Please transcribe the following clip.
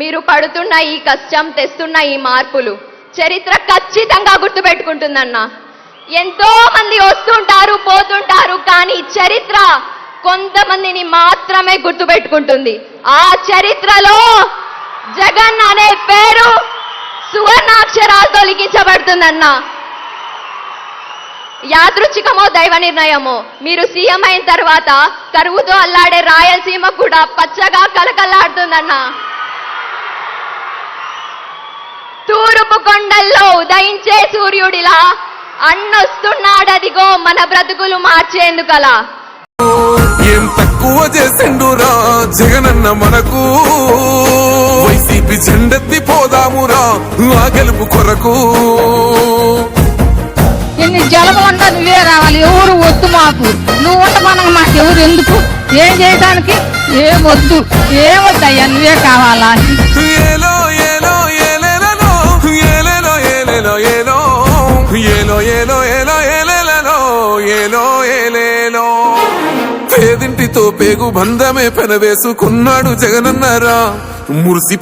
మీరు పడుతున్న ఈ కష్టం తెస్తున్న ఈ మార్పులు చరిత్ర ఖచ్చితంగా గుర్తుపెట్టుకుంటుందన్న. ఎంతో మంది వస్తుంటారు పోతుంటారు కానీ చరిత్ర కొంతమందిని మాత్రమే గుర్తుపెట్టుకుంటుంది. ఆ చరిత్రలో జగన్ అనే పేరు సువర్ణాక్షరాలతో లిఖించబడుతుందన్నా యాదృచ్ఛికమో దైవ నిర్ణయమో మీరు సీఎం అయిన తర్వాత కరువుతో అల్లాడే రాయలసీమ కూడా పచ్చగా కలకల్లాడుతుందన్నా తూర్పు కొండల్లో ఉదయించే సూర్యుడిలా అన్నొస్తున్నాడదిగో మన బ్రతుకులు మార్చేందుకలా. ఏం తక్కువ చేసిండురా జగనన్న మనకు? వైసీపీ జెండెత్తి పోదామురా ఆ గెలుపు కొరకు. ఎన్ని జలములు అంటా నువ్వే రావాలి ఎవరు వద్దు మాకు. నువ్వు ఉండమనగా మాకు ఎవరు ఎందుకు? ఏం చేయడానికి ఏం వద్దు ఏం వద్దయ్యా నువ్వే కావాలా? ఏలేలో ఏలేలో ఏలో ఏలో ఏలో ఏలో ఏలేలలో ఏలో ఏలేలో పేదింటితో పేగు బంధమే పెనవేసుకున్నాడు జగనన్నరా. మురిసి